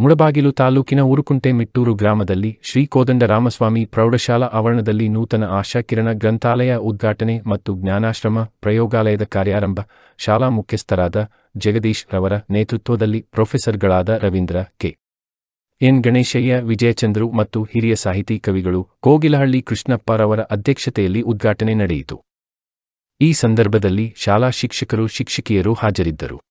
ಮುಳಬಾಗಿಲು ತಾಲೂಕಿನ ಉರುಕುಂಟೆ ಮಿಟ್ಟೂರು ಗ್ರಾಮದಲ್ಲಿ ಶ್ರೀ ಕೋದಂಡ ರಾಮಸ್ವಾಮಿ ಪ್ರೌಢಶಾಲಾ ಆವರಣದಲ್ಲಿ ನೂತನ ಆಶಾಕಿರಣ ಗ್ರಂಥಾಲಯ ಉದ್ಘಾಟನೆ ಮತ್ತು ಜ್ಞಾನಾಶ್ರಮ ಪ್ರಯೋಗಾಲಯದ ಕಾರ್ಯಾರಂಭ ಶಾಲಾ ಮುಖ್ಯಸ್ಥರಾದ ಜಗದೀಶ್ ರವರ ನೇತೃತ್ವದಲ್ಲಿ ಪ್ರೊಫೆಸರ್ಗಳಾದ ರವೀಂದ್ರ ಕೆ. ಎನ್. ಗಣೇಶಯ್ಯ, ವಿಜಯಚಂದ್ರು ಮತ್ತು ಹಿರಿಯ ಸಾಹಿತಿ ಕವಿಗಳು ಕೋಗಿಲಹಳ್ಳಿ ಕೃಷ್ಣಪ್ಪರವರ ಅಧ್ಯಕ್ಷತೆಯಲ್ಲಿ ಉದ್ಘಾಟನೆ ನಡೆಯಿತು. ಈ ಸಂದರ್ಭದಲ್ಲಿ ಶಾಲಾ ಶಿಕ್ಷಕರು, ಶಿಕ್ಷಕಿಯರು ಹಾಜರಿದ್ದರು.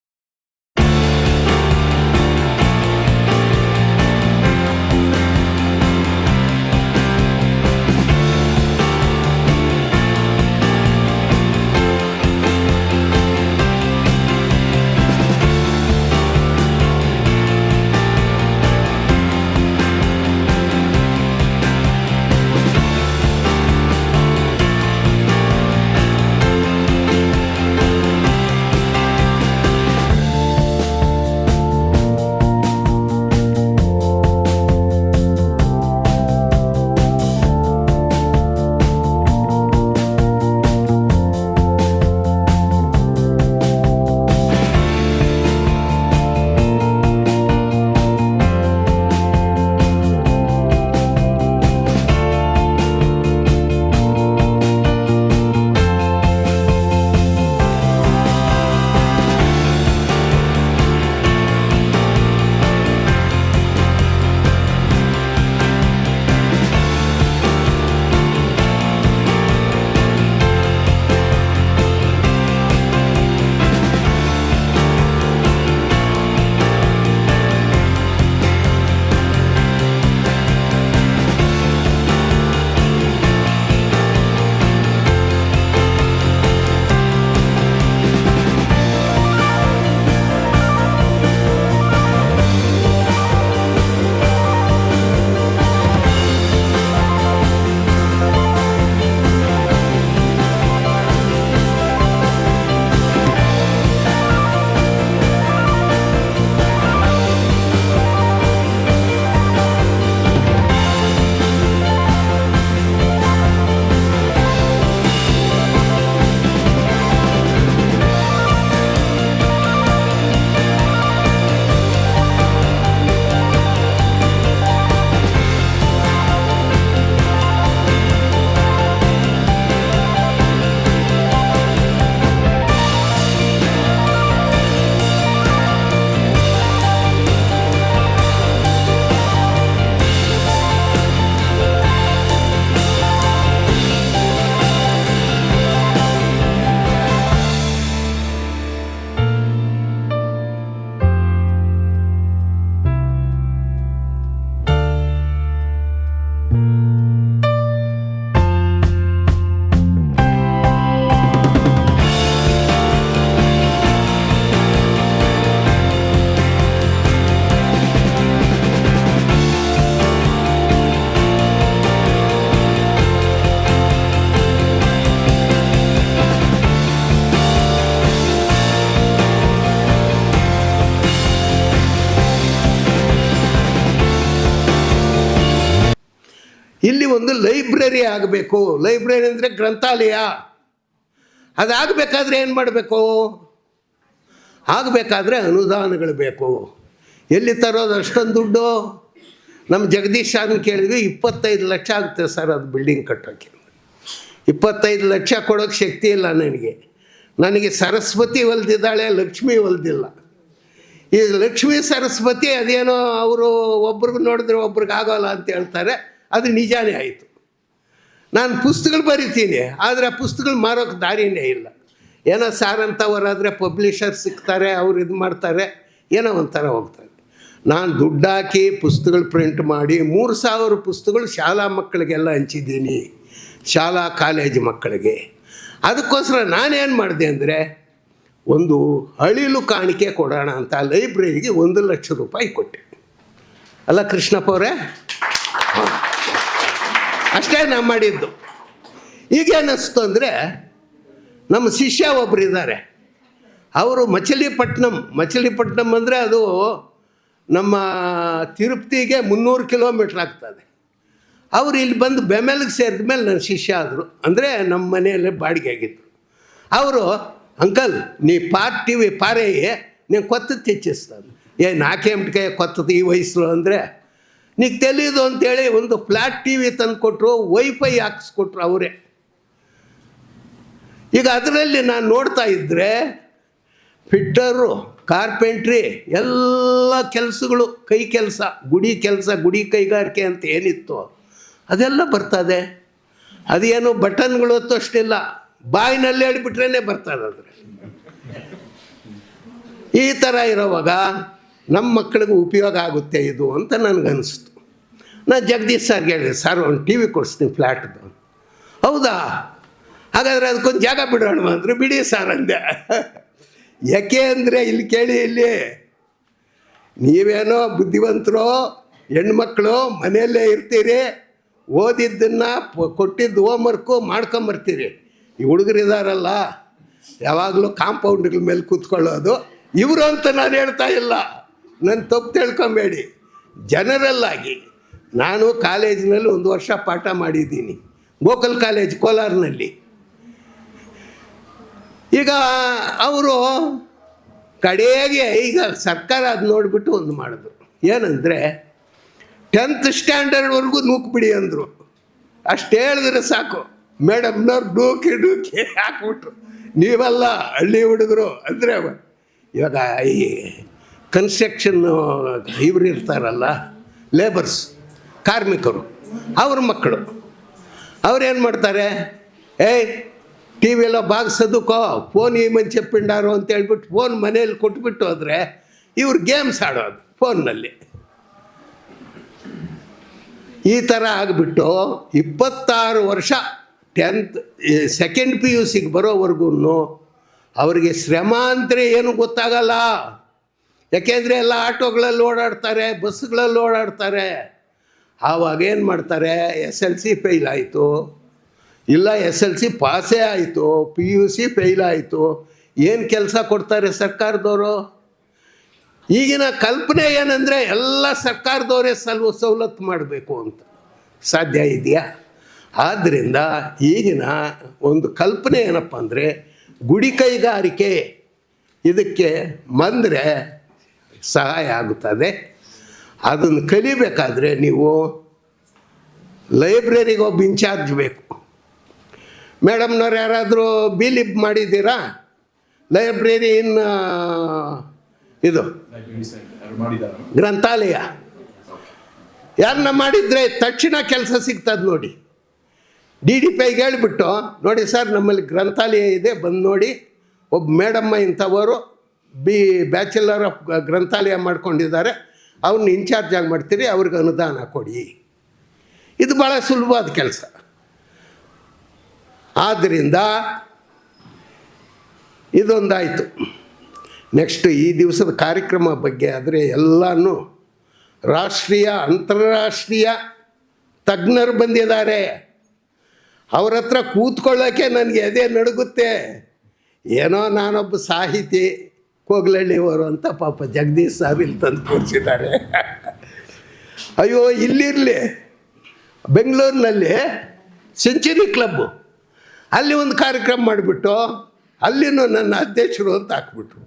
ಇಲ್ಲಿ ಒಂದು ಲೈಬ್ರರಿ ಆಗಬೇಕು. ಲೈಬ್ರರಿ ಅಂದರೆ ಗ್ರಂಥಾಲಯ. ಅದಾಗಬೇಕಾದ್ರೆ ಏನು ಮಾಡಬೇಕು? ಆಗಬೇಕಾದ್ರೆ ಅನುದಾನಗಳು ಬೇಕು. ಎಲ್ಲಿ ತರೋದು ಅಷ್ಟೊಂದು ದುಡ್ಡು? ನಮ್ಮ ಜಗದೀಶ್ ಶಾನ್ ಕೇಳಿದ್ವಿ ಇಪ್ಪತ್ತೈದು ಲಕ್ಷ ಆಗುತ್ತೆ ಸರ್ ಅದು ಬಿಲ್ಡಿಂಗ್ ಕಟ್ಟೋಕ್ಕೆ ಇಪ್ಪತ್ತೈದು ಲಕ್ಷ ಕೊಡೋಕ್ಕೆ ಶಕ್ತಿ ಇಲ್ಲ ನನಗೆ. ನನಗೆ ಸರಸ್ವತಿ ಒಲ್ದಿದ್ದಾಳೆ ಲಕ್ಷ್ಮಿ ಒಲ್ದಿಲ್ಲ ಈ ಲಕ್ಷ್ಮೀ ಸರಸ್ವತಿ ಅದೇನೋ ಅವರು ಒಬ್ರಿಗೆ ನೋಡಿದ್ರೆ ಒಬ್ರಿಗೆ ಆಗೋಲ್ಲ ಅಂತ ಹೇಳ್ತಾರೆ. ಅದು ನಿಜಾನೇ ಆಯಿತು. ನಾನು ಪುಸ್ತಕಗಳು ಬರಿತೀನಿ, ಆದರೆ ಆ ಪುಸ್ತಕಗಳು ಮಾರೋಕ್ಕೆ ದಾರಿನೇ ಇಲ್ಲ. ಏನೋ ಸಾರ್ ಅಂತವರಾದರೆ ಪಬ್ಲಿಷರ್ ಸಿಗ್ತಾರೆ ಅವ್ರು ಇದು ಮಾಡ್ತಾರೆ, ಏನೋ ಒಂಥರ ಹೋಗ್ತಾರೆ ನಾನು ದುಡ್ಡು ಹಾಕಿ ಪುಸ್ತಕಗಳು ಪ್ರಿಂಟ್ ಮಾಡಿ ಮೂರು ಸಾವಿರ ಪುಸ್ತಕಗಳು ಶಾಲಾ ಮಕ್ಕಳಿಗೆಲ್ಲ ಹಂಚಿದ್ದೀನಿ, ಶಾಲಾ ಕಾಲೇಜು ಮಕ್ಕಳಿಗೆ. ಅದಕ್ಕೋಸ್ಕರ ನಾನೇನು ಮಾಡಿದೆ ಅಂದರೆ, ಒಂದು ಅಳಿಲು ಕಾಣಿಕೆ ಕೊಡೋಣ ಅಂತ ಲೈಬ್ರರಿಗೆ ಒಂದು ಲಕ್ಷ ರೂಪಾಯಿ ಕೊಟ್ಟೆ. ಅಲ್ಲ ಕೃಷ್ಣಪ್ಪ ಅವರೇ ಅಷ್ಟೇ ನಾನು ಮಾಡಿದ್ದು. ಈಗೇನಿಸ್ತು ಅಂದರೆ ನಮ್ಮ ಶಿಷ್ಯ ಒಬ್ಬರು ಇದ್ದಾರೆ. ಅವರು ಮಚಲಿಪಟ್ಟಣಂ ಮಚಲಿಪಟ್ಟಣಂ ಅಂದರೆ ಅದು ನಮ್ಮ ತಿರುಪತಿಗೆ ಮುನ್ನೂರು ಕಿಲೋಮೀಟ್ರ್ ಆಗ್ತದೆ. ಅವರು ಇಲ್ಲಿ ಬಂದು ಬೆಮೆಲ್ಗೆ ಸೇರಿದ ಮೇಲೆ ನನ್ನ ಶಿಷ್ಯ ಆದರು. ಅಂದರೆ ನಮ್ಮ ಮನೆಯಲ್ಲೇ ಬಾಡಿಗೆ ಆಗಿದ್ದರು ಅವರು, ಅಂಕಲ್, ನೀ ಪಾರ್ಟಿವಿ ಪಾರೇ, ನೀನು ಕೊತ್ತ ಹೆಚ್ಚಿಸ್ತಾನೆ ಏ ಆಕೆ ಎಂಟು ಕೈ ಕೊತ್ತದ ಈ ವಯಸ್ಸು ಅಂದರೆ ನೀನು ತೆಲೀದು ಅಂತೇಳಿ ಒಂದು ಫ್ಲ್ಯಾಟ್ ಟಿ ವಿ ತಂದು ಕೊಟ್ಟರು ವೈಫೈ ಹಾಕಿಸ್ಕೊಟ್ರು ಅವರೇ. ಈಗ ಅದರಲ್ಲಿ ನಾನು ನೋಡ್ತಾ ಇದ್ದರೆ ಫಿಟ್ಟರು, ಕಾರ್ಪೆಂಟ್ರಿ, ಎಲ್ಲ ಕೆಲಸಗಳು, ಕೈ ಕೆಲಸ, ಗುಡಿ ಕೆಲಸ, ಗುಡಿ ಕೈಗಾರಿಕೆ ಅಂತ ಏನಿತ್ತು, ಅದೆಲ್ಲ ಬರ್ತದೆ ಅದೇನು ಬಟನ್ಗಳು ಅಷ್ಟಿಲ್ಲ, ಬಾಯಿನಲ್ಲಿ ಹೇಳಿಬಿಟ್ರೇ ಬರ್ತದೆ ಅದ್ರಲ್ಲಿ. ಈ ಥರ ಇರೋವಾಗ ನಮ್ಮ ಮಕ್ಕಳಿಗೆ ಉಪಯೋಗ ಆಗುತ್ತೆ ಇದು ಅಂತ ನನಗನ್ನಿಸ್ತು ನಾನು ಜಗದೀಶ್ ಸರ್ಗೆ ಹೇಳಿದೆ ಸರ್ ಒಂದು ಟಿ ವಿ ಕೊಡಿಸ್ತೀನಿ ಫ್ಲ್ಯಾಟ್ದು ಹೌದಾ? ಹಾಗಾದರೆ ಅದಕ್ಕೊಂದು ಜಾಗ ಬಿಡೋಣ ಅಂದರೆ ಬಿಡಿ ಸರ್ ಅಂದೆ. ಯಾಕೆ ಅಂದರೆ ಇಲ್ಲಿ ಕೇಳಿ ಇಲ್ಲಿ. ನೀವೇನೋ ಬುದ್ಧಿವಂತರು, ಹೆಣ್ಮಕ್ಳು, ಮನೆಯಲ್ಲೇ ಇರ್ತೀರಿ. ಓದಿದ್ದನ್ನು ಕೊಟ್ಟಿದ್ದು ಹೋಮ್ವರ್ಕು ಮಾಡ್ಕೊಂಬರ್ತೀರಿ. ಈ ಹುಡುಗರಿದಾರಲ್ಲ ಯಾವಾಗಲೂ ಕಾಂಪೌಂಡ್ಗಳ ಮೇಲೆ ಕೂತ್ಕೊಳ್ಳೋದು. ಇವರು ಅಂತ ನಾನು ಹೇಳ್ತಾ ಇಲ್ಲ. ನನ್ನ ತಪ್ಪು ತಿಳ್ಕೊಬೇಡಿ. ಜನರಲ್ಲಾಗಿ ನಾನು ಕಾಲೇಜಿನಲ್ಲಿ ಒಂದು ವರ್ಷ ಪಾಠ ಮಾಡಿದ್ದೀನಿ. ಗೋಕಲ್ ಕಾಲೇಜ್ ಕೋಲಾರ್ನಲ್ಲಿ. ಈಗ ಅವರು ಕಡೆಗೆ ಈಗ ಸರ್ಕಾರ ಅದು ನೋಡಿಬಿಟ್ಟು ಒಂದು ಮಾಡಿದ್ರು. ಏನಂದರೆ ಟೆಂತ್ ಸ್ಟ್ಯಾಂಡರ್ಡ್ವರೆಗೂ ನೂಕ್ಬಿಡಿ ಅಂದರು. ಅಷ್ಟು ಹೇಳಿದ್ರೆ ಸಾಕು. ಮೇಡಮ್ನವ್ರು ಡೂಕಿ ಡೂಕಿ ಹಾಕ್ಬಿಟ್ರು. ನೀವಲ್ಲ ಹಳ್ಳಿ ಹುಡುಗರು ಅಂದರೆ ಇವಾಗ ಈ ಕನ್ಸ್ಟ್ರಕ್ಷನ್ನು ಇವ್ರು ಇರ್ತಾರಲ್ಲ ಲೇಬರ್ಸ್ ಕಾರ್ಮಿಕರು, ಅವ್ರ ಮಕ್ಕಳು. ಅವ್ರೇನು ಮಾಡ್ತಾರೆ? ಏಯ್ ಟಿ ವಿ ಎಲ್ಲ ಬಾಗಿಸೋದಕ್ಕೋ ಫೋನ್ ಈ ಮಂಚೆ ಪಿಂಡಾರು ಅಂತ ಹೇಳ್ಬಿಟ್ಟು ಫೋನ್ ಮನೇಲಿ ಕೊಟ್ಬಿಟ್ಟು ಹೋದರೆ ಇವ್ರು ಗೇಮ್ಸ್ ಆಡೋದು ಫೋನ್ನಲ್ಲಿ ಈ ಥರ ಆಗಿಬಿಟ್ಟು ಇಪ್ಪತ್ತಾರು ವರ್ಷ ಟೆಂತ್ ಸೆಕೆಂಡ್ ಪಿ ಯು ಸಿಗೆ ಬರೋವರೆಗೂ ಅವರಿಗೆ ಶ್ರಮ ಅಂದರೆ ಏನು ಗೊತ್ತಾಗಲ್ಲ. ಯಾಕೆಂದರೆ ಎಲ್ಲ ಆಟೋಗಳಲ್ಲಿ ಓಡಾಡ್ತಾರೆ ಬಸ್ಗಳಲ್ಲಿ ಓಡಾಡ್ತಾರೆ. ಆವಾಗ ಏನು ಮಾಡ್ತಾರೆ? ಎಸ್ ಎಲ್ ಸಿ ಫೇಲ್ ಆಯಿತು. ಇಲ್ಲ ಎಸ್ ಎಲ್ ಸಿ ಪಾಸೇ ಆಯಿತು. ಪಿ ಯು ಸಿ ಫೇಲ್ ಆಯಿತು. ಏನು ಕೆಲಸ ಕೊಡ್ತಾರೆ ಸರ್ಕಾರದವರು? ಈಗಿನ ಕಲ್ಪನೆ ಏನಂದರೆ ಎಲ್ಲ ಸರ್ಕಾರದವರೇ ಸಲ್ವ ಸವಲತ್ತು ಮಾಡಬೇಕು ಅಂತ. ಸಾಧ್ಯ ಇದೆಯಾ? ಆದ್ದರಿಂದ ಈಗಿನ ಒಂದು ಕಲ್ಪನೆ ಏನಪ್ಪ ಅಂದರೆ ಗುಡಿ ಕೈಗಾರಿಕೆ ಇದಕ್ಕೆ ಬಂದರೆ ಸಹಾಯ ಆಗುತ್ತದೆ. ಅದನ್ನು ಕಲಿಬೇಕಾದ್ರೆ ನೀವು ಲೈಬ್ರರಿಗೆ ಒಬ್ಬ ಇನ್ಚಾರ್ಜ್ ಬೇಕು. ಮೇಡಮ್ನವ್ರು ಯಾರಾದರೂ ಬಿಲಿಪ್ ಮಾಡಿದ್ದೀರಾ? ಲೈಬ್ರರಿ ಇನ್ ಇದು ಗ್ರಂಥಾಲಯ. ಯಾರನ್ನ ಮಾಡಿದರೆ ತಕ್ಷಣ ಕೆಲಸ ಸಿಗ್ತದೆ ನೋಡಿ. ಡಿ ಡಿ ಪೈಗೆ ಹೇಳಿಬಿಟ್ಟು, ನೋಡಿ ಸರ್, ನಮ್ಮಲ್ಲಿ ಗ್ರಂಥಾಲಯ ಇದೆ, ಬಂದು ನೋಡಿ. ಒಬ್ಬ ಮೇಡಮ್ಮ ಇಂಥವರು ಬಿ ಬ್ಯಾಚುಲರ್ ಆಫ್ ಗ್ರಂಥಾಲಯ ಮಾಡ್ಕೊಂಡಿದ್ದಾರೆ. ಅವ್ರನ್ನ ಇನ್ಚಾರ್ಜ್ ಆಗಿ ಮಾಡ್ತೀರಿ, ಅವ್ರಿಗೆ ಅನುದಾನ ಕೊಡಿ. ಇದು ಭಾಳ ಸುಲಭವಾದ ಕೆಲಸ. ಆದ್ದರಿಂದ ಇದೊಂದಾಯಿತು. ನೆಕ್ಸ್ಟ್ ಈ ದಿವಸದ ಕಾರ್ಯಕ್ರಮ ಬಗ್ಗೆ ಆದರೆ ಎಲ್ಲನೂ ರಾಷ್ಟ್ರೀಯ, ಅಂತಾರಾಷ್ಟ್ರೀಯ ತಜ್ಞರು ಬಂದಿದ್ದಾರೆ. ಅವ್ರ ಹತ್ರ ಕೂತ್ಕೊಳ್ಳೋಕೆ ನನಗೆ ಎದೆ ನಡುಗುತ್ತೆ. ಏನೋ ನಾನೊಬ್ಬ ಸಾಹಿತಿ. ಕೋಗ್ಲಳ್ಳಿಯವರು ಅಂತ ಪಾಪ ಜಗದೀಶ್ ಇಲ್ಲಿ ತಂದು ಕೂರಿಸಿದ್ದಾರೆ ಅಯ್ಯೋ, ಇಲ್ಲಿರಲಿ. ಬೆಂಗಳೂರಿನಲ್ಲಿ ಸೆಂಚುರಿ ಕ್ಲಬ್ಬು ಅಲ್ಲಿ ಒಂದು ಕಾರ್ಯಕ್ರಮ ಮಾಡಿಬಿಟ್ಟು ಅಲ್ಲಿನೂ ನನ್ನ ಅಧ್ಯಕ್ಷರು ಅಂತ ಹಾಕ್ಬಿಟ್ರು.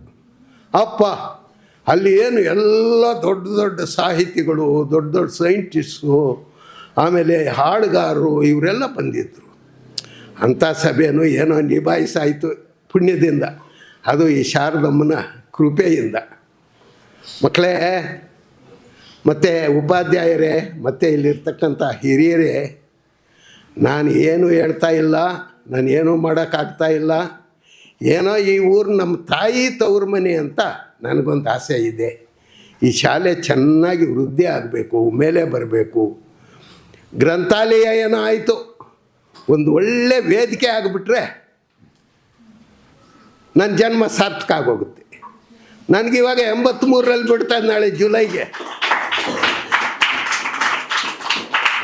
ಅಪ್ಪ, ಅಲ್ಲಿ ಏನು ಎಲ್ಲ ದೊಡ್ಡ ದೊಡ್ಡ ಸಾಹಿತಿಗಳು, ದೊಡ್ಡ ದೊಡ್ಡ ಸೈಂಟಿಸ್ಟು ಆಮೇಲೆ ಹಾಡುಗಾರರು ಇವರೆಲ್ಲ ಬಂದಿದ್ದರು ಅಂಥ ಸಭೆಯನ್ನು ಏನೋ ನಿಭಾಯಿಸಾಯಿತು ಪುಣ್ಯದಿಂದ. ಅದು ಈ ಶಾರದಮ್ಮನ ಕೃಪೆಯಿಂದ. ಮಕ್ಕಳೇ, ಮತ್ತು ಉಪಾಧ್ಯಾಯರೇ, ಮತ್ತು ಇಲ್ಲಿರ್ತಕ್ಕಂಥ ಹಿರಿಯರೇ, ನಾನು ಏನು ಹೇಳ್ತಾ ಇಲ್ಲ, ನಾನು ಏನೂ ಮಾಡೋಕ್ಕಾಗ್ತಾ ಇಲ್ಲ, ಏನೋ ಈ ಊರು ನಮ್ಮ ತಾಯಿ ತವ್ರ ಮನೆ ಅಂತ ನನಗೊಂದು ಆಸೆ ಇದೆ. ಈ ಶಾಲೆ ಚೆನ್ನಾಗಿ ವೃದ್ಧಿ ಆಗಬೇಕು, ಮೇಲೆ ಬರಬೇಕು. ಗ್ರಂಥಾಲಯ ಏನೋ ಆಯಿತು, ಒಂದು ಒಳ್ಳೆ ವೇದಿಕೆ ಆಗಿಬಿಟ್ರೆ ನನ್ನ ಜನ್ಮ ಸಾರ್ಥಕ ಆಗೋಗುತ್ತೆ ನನಗಿವಾಗ ಎಂಬತ್ತ್ಮೂರರಲ್ಲಿ ಬಿಡ್ತಾ ನಾಳೆ ಜುಲೈಗೆ.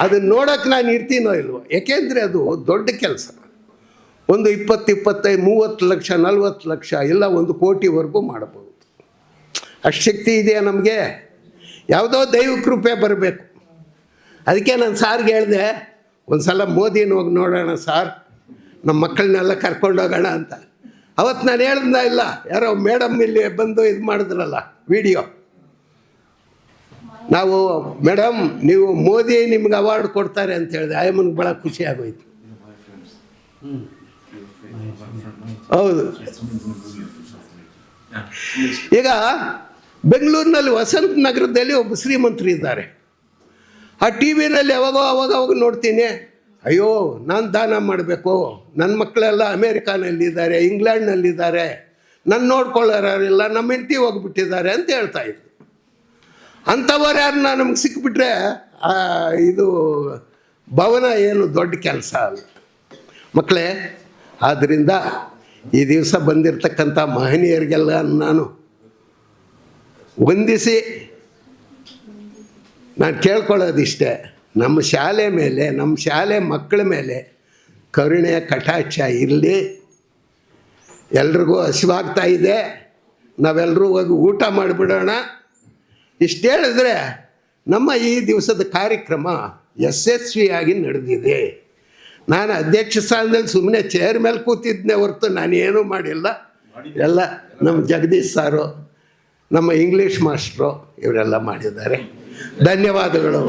ಅದನ್ನ ನೋಡೋಕ್ಕೆ ನಾನು ಇರ್ತೀನೋ ಇಲ್ವೋ? ಯಾಕೆಂದರೆ ಅದು ದೊಡ್ಡ ಕೆಲಸ. ಒಂದು ಇಪ್ಪತ್ತು, ಇಪ್ಪತ್ತೈದು, ಮೂವತ್ತು ಲಕ್ಷ, ನಲ್ವತ್ತು ಲಕ್ಷ ಇಲ್ಲ ಒಂದು ಕೋಟಿವರೆಗೂ ಮಾಡಬಹುದು. ಅಷ್ಟು ಶಕ್ತಿ ಇದೆಯಾ ನಮಗೆ? ಯಾವುದೋ ದೈವ ಕೃಪೆ ಬರಬೇಕು. ಅದಕ್ಕೆ ನಾನು ಸಾರ್ಗೆ ಹೇಳಿದೆ ಒಂದು ಸಲ ಮೋದಿನ ಹೋಗಿ ನೋಡೋಣ ಸಾರ್ ನಮ್ಮ ಮಕ್ಕಳನ್ನೆಲ್ಲ ಕರ್ಕೊಂಡೋಗೋಣ ಅಂತ. ಅವತ್ತು ನಾನು ಹೇಳ್ದ ಇಲ್ಲ. ಯಾರೋ ಮೇಡಮ್ ಇಲ್ಲಿ ಬಂದು ಇದು ಮಾಡಿದ್ರಲ್ಲ, ವಿಡಿಯೋ. ನಾವು, ಮೇಡಮ್, ನೀವು ಮೋದಿ ನಿಮ್ಗೆ ಅವಾರ್ಡ್ ಕೊಡ್ತಾರೆ ಅಂತ ಹೇಳಿದೆ. ಆಯಮ್ಮನಿಗೆ ಭಾಳ ಖುಷಿ ಆಗೋಯ್ತು. ಹೌದು. ಈಗ ಬೆಂಗಳೂರಿನಲ್ಲಿ ವಸಂತ ನಗರದಲ್ಲಿ ಒಬ್ಬ ಶ್ರೀಮಂತರು ಇದ್ದಾರೆ. ಆ ಟಿ ವಿನಲ್ಲಿ ಯಾವಾಗೋ ಅವಾಗ ಅವಾಗ ನೋಡ್ತೀನಿ. ಅಯ್ಯೋ, ನಾನು ದಾನ ಮಾಡಬೇಕು. ನನ್ನ ಮಕ್ಕಳೆಲ್ಲ ಅಮೇರಿಕಾನಲ್ಲಿದ್ದಾರೆ, ಇಂಗ್ಲೆಂಡ್ನಲ್ಲಿದ್ದಾರೆ. ನನ್ನ ನೋಡ್ಕೊಳ್ಳೋರಿಲ್ಲ ನಮ್ಮ ಹೆಂಡತಿ ಹೋಗ್ಬಿಟ್ಟಿದ್ದಾರೆ ಅಂತ ಹೇಳ್ತಾ ಇದ್ರು. ಅಂಥವ್ರು ನಾನು ನಮ್ಗೆ ಸಿಕ್ಬಿಟ್ರೆ ಇದು ಭವನ ಏನು ದೊಡ್ಡ ಕೆಲಸ ಅಲ್ಲ. ಮಕ್ಕಳೇ ಆದ್ದರಿಂದ ಈ ದಿವಸ ಬಂದಿರತಕ್ಕಂಥ ಮಹನೀಯರಿಗೆಲ್ಲ ನಾನು ವಂದಿಸಿ, ನಾನು ಕೇಳ್ಕೊಳ್ಳೋದಿಷ್ಟೇ. ನಮ್ಮ ಶಾಲೆ ಮೇಲೆ ನಮ್ಮ ಶಾಲೆ ಮಕ್ಕಳ ಮೇಲೆ ಕರುಣೆಯ ಕಟಾಕ್ಷ ಇರಲಿ. ಎಲ್ರಿಗೂ ಹಸಿವಾಗ್ತಾ ಇದೆ. ನಾವೆಲ್ಲರೂ ಹೋಗಿ ಊಟ ಮಾಡಿಬಿಡೋಣ. ಇಷ್ಟು ಹೇಳಿದ್ರೆ ನಮ್ಮ ಈ ದಿವಸದ ಕಾರ್ಯಕ್ರಮ ಯಶಸ್ವಿಯಾಗಿ ನಡೆದಿದೆ. ನಾನು ಅಧ್ಯಕ್ಷ ಸ್ಥಾನದಲ್ಲಿ ಸುಮ್ಮನೆ ಚೇರ್ ಮೇಲೆ ಕೂತಿದ್ದೆ ಹೊರತು ನಾನು ಏನೂ ಮಾಡಿಲ್ಲ. ಎಲ್ಲ ನಮ್ಮ ಜಗದೀಶ್ ಸಾರು ನಮ್ಮ ಇಂಗ್ಲೀಷ್ ಮಾಸ್ಟ್ರು ಇವರೆಲ್ಲ ಮಾಡಿದ್ದಾರೆ. ಧನ್ಯವಾದಗಳು.